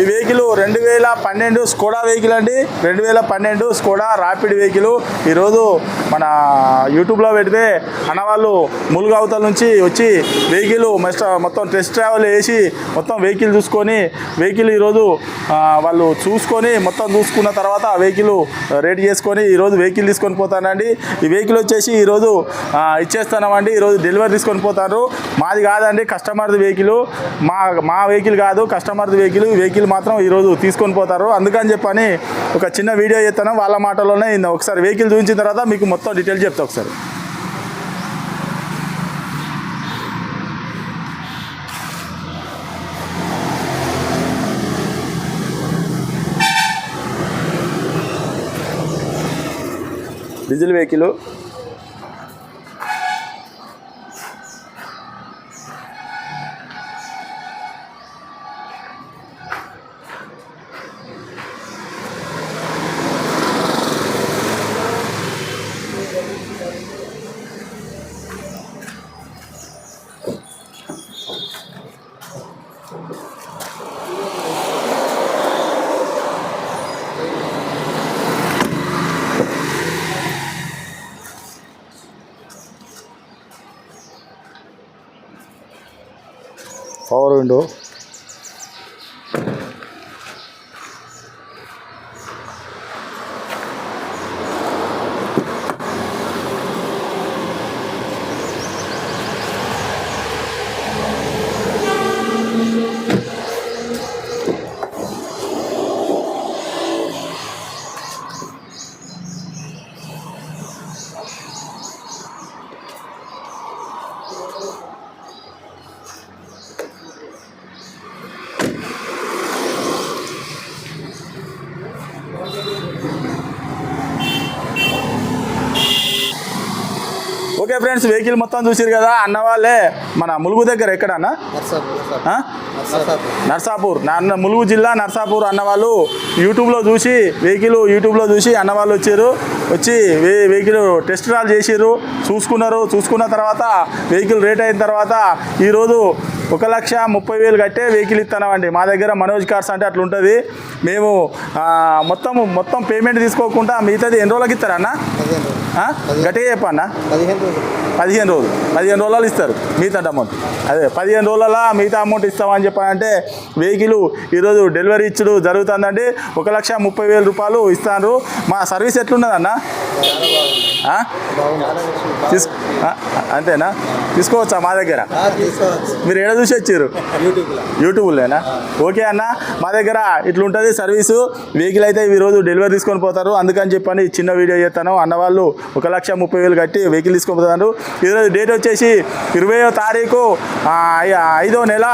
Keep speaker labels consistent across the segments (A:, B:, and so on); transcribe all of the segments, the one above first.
A: ఈ వెహికల్ రెండు వేల పన్నెండు స్కోడా వెహికల్ అండి. రెండు వేల పన్నెండు స్కోడా ర్యాపిడ్ వెహికల్. ఈరోజు మన యూట్యూబ్లో పెడితే అన్నవాళ్ళు ములుగు అవతల నుంచి వచ్చి వెహికల్ మస్ట్ మొత్తం టెస్ట్ ట్రావెల్ వేసి మొత్తం వెహికల్ చూసుకొని వెహికల్ ఈరోజు వాళ్ళు చూసుకొని మొత్తం చూసుకున్న తర్వాత ఆ వెహికల్ రేట్ చేసుకొని ఈరోజు వెహికల్ తీసుకొని పోతానండి. ఈ వెహికల్ వచ్చేసి ఈరోజు ఆ, ఇచ్చేస్తామండి ఈరోజు డెలివరీ తీసుకొని పోతారు. మాది కాదండి కస్టమర్ది వెహికల్. మా మా వెహికల్ కాదు కస్టమర్ది వెహికల్. వెహికల్ మాత్రం ఈరోజు తీసుకొని పోతారు. అందుకని చెప్పని ఒక చిన్న వీడియో చేస్తాను. వాళ్ళ మాటలోనే ఒకసారి వెహికల్ చూపించిన తర్వాత మీకు మొత్తం డీటెయిల్ చెప్తా ఒకసారి. Diesel vehicle window okay friends vehicle మొత్తం చూసిరు కదా అన్న వాళ్ళే మన ములుగు దగ్గర ఎక్కడ అన్న? నర్సాపూర్. నా ములుగు జిల్లా నర్సాపూర్ అన్న వాళ్ళు యూట్యూబ్లో చూసి వెహికల్ యూట్యూబ్లో చూసి అన్న వాళ్ళు వచ్చారు. వచ్చి వెహికల్ టెస్ట్ డ్రైవ్ చేసిర్రు. చూసుకున్నారు. చూసుకున్న తర్వాత వెహికల్ రేట్ అయిన తర్వాత ఈరోజు ఒక లక్ష ముప్పై వేలు కట్టే వెహికల్ ఇస్తున్నామండి మా దగ్గర మనోజ్ కార్స్ అంటే అట్లా ఉంటుంది. మేము మొత్తం మొత్తం పేమెంట్ తీసుకోకుండా మిగతాది ఎన్ని రోజులకి ఇస్తారా అన్న?
B: పదిహేను రోజులు.
A: ఆ? గట్టిగా చెప్పన్నా
B: పదిహేను రోజులు.
A: పదిహేను రోజులు. ఇస్తారు మిగతా అమౌంట్. అదే పదిహేను రోజుల మిగతా అమౌంట్ ఇస్తామని చెప్పాలంటే వెహికల్ ఈరోజు డెలివరీ ఇచ్చుడు జరుగుతుందండి. ఒక లక్ష ముప్పై వేల రూపాయలు ఇస్తారు మా సర్వీస్ ఎట్లున్నదన్న ఆ? అంతేనా? తీసుకోవచ్చా మా దగ్గర? మీరు ఏడ చూసి వచ్చారు?
B: యూట్యూబ్లో.
A: యూట్యూబ్లోనా? ఓకే అన్న మా దగ్గర ఇట్లుంటుంది సర్వీసు. వెహికల్ అయితే ఈరోజు డెలివరీ తీసుకొని పోతారు. అందుకని చెప్పని చిన్న వీడియో చేస్తాను. అన్న వాళ్ళు ఒక లక్ష ముప్పై వేలు కట్టి వెహికల్ తీసుకొని పోతారు. ఈరోజు డేట్ వచ్చేసి ఇరవయో తారీఖు ఐదో నెల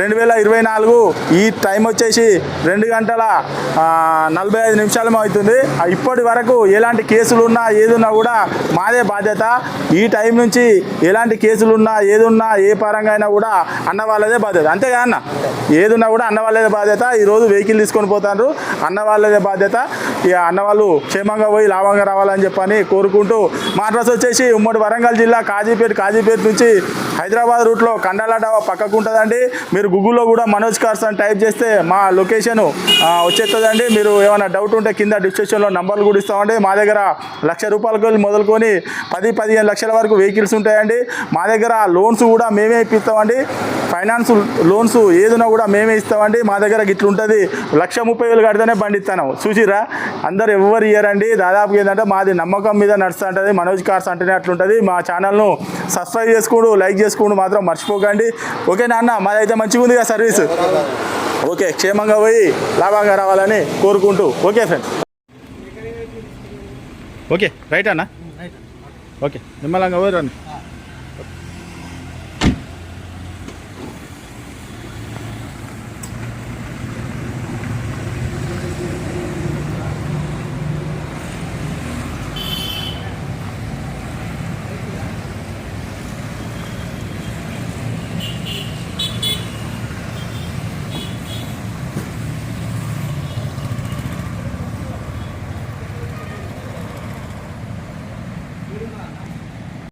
A: రెండు వేల ఇరవై నాలుగు. ఈ టైం వచ్చేసి రెండు గంటల నలభై ఐదు నిమిషాలు అవుతుంది. ఇప్పటి వరకు ఎలాంటి కేసులు ఉన్నా ఏదున్నా కూడా మాదే బాధ్యత. ఈ టైం నుంచి ఎలాంటి కేసులు ఉన్నా ఏదున్నా ఏ పరంగా అయినా కూడా అన్న వాళ్ళదే బాధ్యత. అంతేగా అన్న? ఏదున్నా కూడా అన్న వాళ్ళదే బాధ్యత. ఈరోజు వెహికల్ తీసుకొని పోతారు అన్న వాళ్ళదే బాధ్యత. ఇక అన్న వాళ్ళు క్షేమంగా పోయి లాభంగా రావాలని చెప్పని కోరుకుంటూ మా అడ్రస్ వచ్చేసి ఉమ్మడి వరంగల్ జిల్లా కాజీపేట కాజీపేట నుంచి హైదరాబాద్ రూట్లో కండాల డాబా పక్కకు ఉంటుందండి. మీరు గూగుల్లో కూడా మనోజ్ కార్స్ అని టైప్ చేస్తే మా లొకేషన్ వచ్చేస్తుందండి మీరు ఏమైనా డౌట్ ఉంటే కింద డిస్క్రిప్షన్లో నంబర్లు కూడా ఇస్తామండి. మా దగ్గర లక్ష రూపాయలకు మొదలుకొని పది పదిహేను లక్షల వరకు వెహికల్స్ ఉంటాయండి. మా దగ్గర లోన్స్ కూడా మేమే ఇప్పిస్తామండి. ఫైనాన్స్ లోన్స్ ఏదైనా కూడా మేమే ఇస్తామండి. మా దగ్గర ఇట్లా ఉంటుంది లక్ష ముప్పై వేలు కడితేనే బండి ఇస్తాను చూసిరా అందరు ఎవరు ఇయ్యరండి. దాదాపు ఏంటంటే మాది నమ్మకం మీద నడుస్తూ ఉంటుంది మనోజ్ కార్స్ అంటేనే అట్లుంటుంది. మా ఛానల్ను సబ్స్క్రైబ్ చేసుకోండు లైక్ చేసుకోండు మాత్రం మర్చిపోకండి. ఓకే నాన్న మాదైతే మంచిగా ఉంది కదా సర్వీస్. ఓకే క్షేమంగా పోయి లాభంగా రావాలని కోరుకుంటూ. ఓకే ఫ్రెండ్ ఓకే రైట్ అన్న? ఓకే నిమ్మలంగా పోయి రండి.